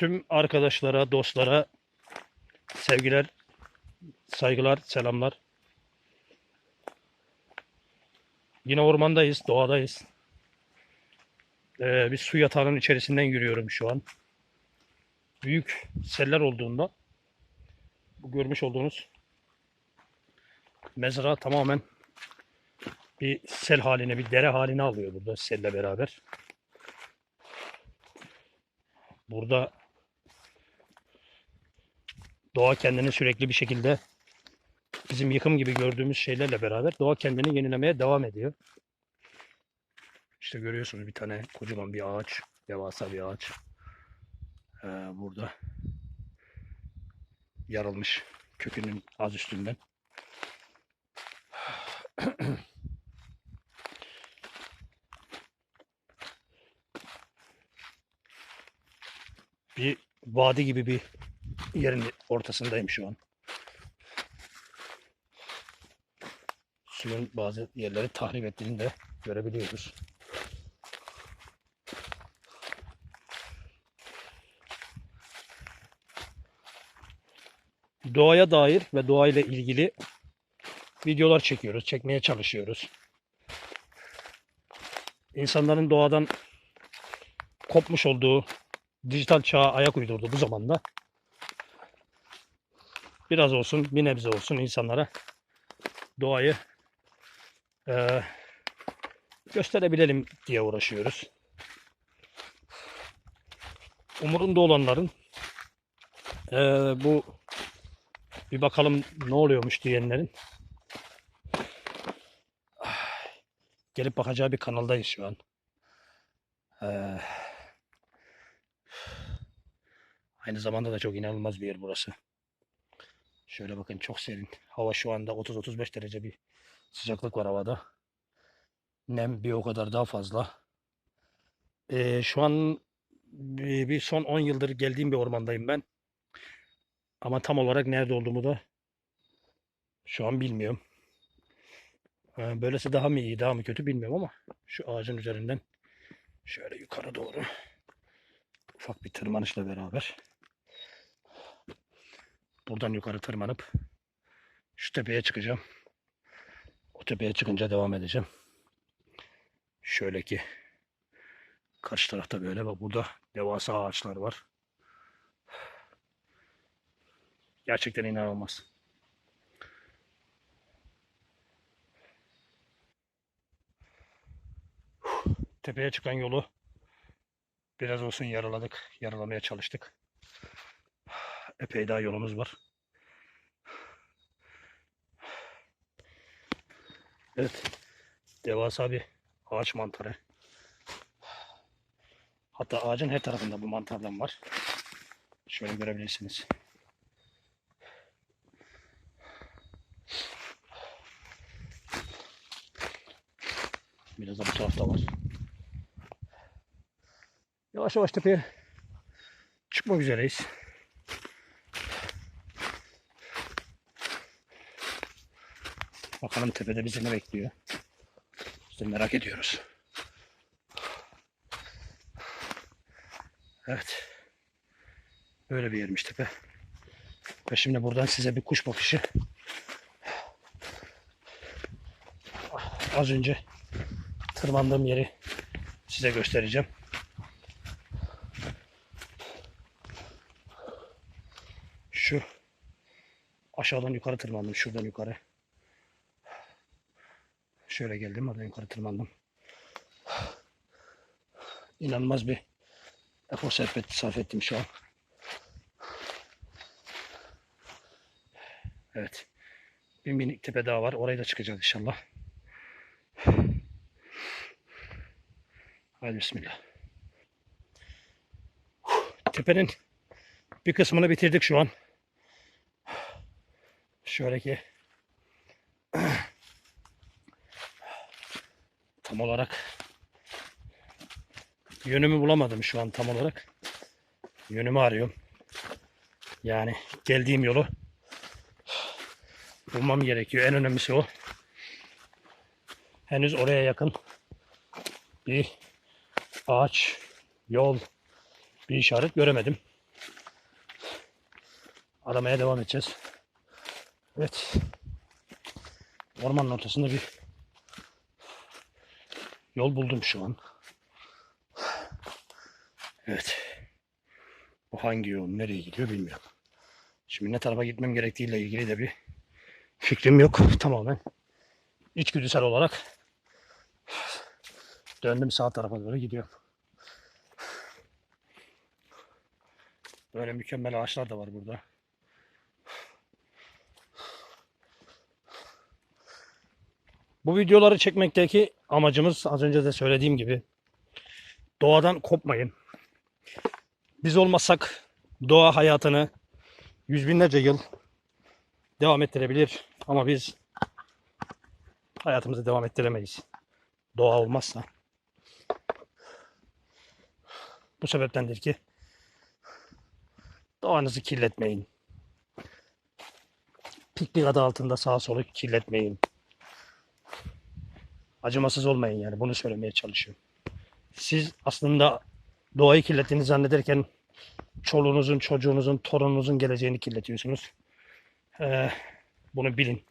Tüm arkadaşlara, dostlara sevgiler, saygılar, selamlar. Yine ormandayız, doğadayız. Ee, bir su yatağının içerisinden yürüyorum şu an. Büyük seller olduğunda bu görmüş olduğunuz mezra tamamen bir sel haline, bir dere haline alıyor burada selle beraber. Burada doğa kendini sürekli bir şekilde bizim yıkım gibi gördüğümüz şeylerle beraber doğa kendini yenilemeye devam ediyor. İşte görüyorsunuz bir tane kocaman bir ağaç, devasa bir ağaç. Ee, burada yarılmış kökünün az üstünden. bir vadi gibi bir yerin ortasındayım şu an. Suyun bazı yerleri tahrip ettiğini de görebiliyoruz. Doğaya dair ve doğayla ilgili videolar çekiyoruz, çekmeye çalışıyoruz. İnsanların doğadan kopmuş olduğu dijital çağa ayak uydurdu bu zamanda. Biraz olsun, bir nebze olsun insanlara doğayı eee, gösterebilelim diye uğraşıyoruz. Umurunda olanların eee, bu bir bakalım ne oluyormuş diyenlerin gelip bakacağı bir kanaldayız şu an. Eee Aynı zamanda da çok inanılmaz bir yer burası. Şöyle bakın çok serin. Hava şu anda 30-35 derece bir sıcaklık var havada. Nem bir o kadar daha fazla. Ee, şu an bir bir son 10 yıldır geldiğim bir ormandayım ben. Ama tam olarak nerede olduğumu da şu an bilmiyorum. Ee, Böylesi daha mı iyi, daha mı kötü bilmiyorum ama şu ağacın üzerinden şöyle yukarı doğru ufak bir tırmanışla beraber buradan yukarı tırmanıp şu tepeye çıkacağım. O tepeye çıkınca devam edeceğim. Şöyle ki karşı tarafta böyle bak burada devasa ağaçlar var. Gerçekten inanılmaz. Tepeye çıkan yolu Biraz olsun yaraladık. Yaralamaya çalıştık. Epey daha yolumuz var. Evet. Devasa bir ağaç mantarı. Hatta ağacın her tarafında bu mantardan var. Şöyle görebilirsiniz. Biraz da bu tarafta var. Yavaş yavaş tepeye çıkmak üzereyiz. Bakalım tepede bizi ne bekliyor. Biz merak ediyoruz. Evet. Böyle bir yermiş tepe. Ve şimdi buradan size bir kuş bakışı. Az önce tırmandığım yeri size göstereceğim. Şu aşağıdan yukarı tırmandım. Şuradan yukarı. Şöyle geldim. Oradan yukarı tırmandım. İnanılmaz bir efor sarf et- sarf ettim şu an. Evet. Bir minik tepe daha var. Oraya da çıkacağız inşallah. Hadi bismillah. Tepenin bir kısmını bitirdik şu an. Şöyle ki tam olarak yönümü bulamadım şu an tam olarak. Yönümü arıyorum. Yani geldiğim yolu bulmam gerekiyor. En önemlisi o. Henüz oraya yakın bir ağaç, yol, bir işaret göremedim. aramaya devam edeceğiz. Evet. Ormanın ortasında bir yol buldum şu an. Evet. Bu hangi yol nereye gidiyor bilmiyorum. Şimdi ne tarafa gitmem gerektiğiyle ilgili de bir fikrim yok. Tamamen içgüdüsel olarak döndüm sağ tarafa doğru gidiyorum. Böyle mükemmel ağaçlar da var burada. Bu videoları çekmekteki amacımız az önce de söylediğim gibi doğadan kopmayın. Biz olmasak doğa hayatını yüz binlerce yıl devam ettirebilir ama biz hayatımızı devam ettiremeyiz. Doğa olmazsa. Bu sebeptendir ki doğanızı kirletmeyin. Piknik adı altında sağa solu kirletmeyin. Acımasız olmayın yani bunu söylemeye çalışıyorum. Siz aslında doğayı kirlettiğini zannederken çoluğunuzun, çocuğunuzun, torununuzun geleceğini kirletiyorsunuz. Ee, bunu bilin.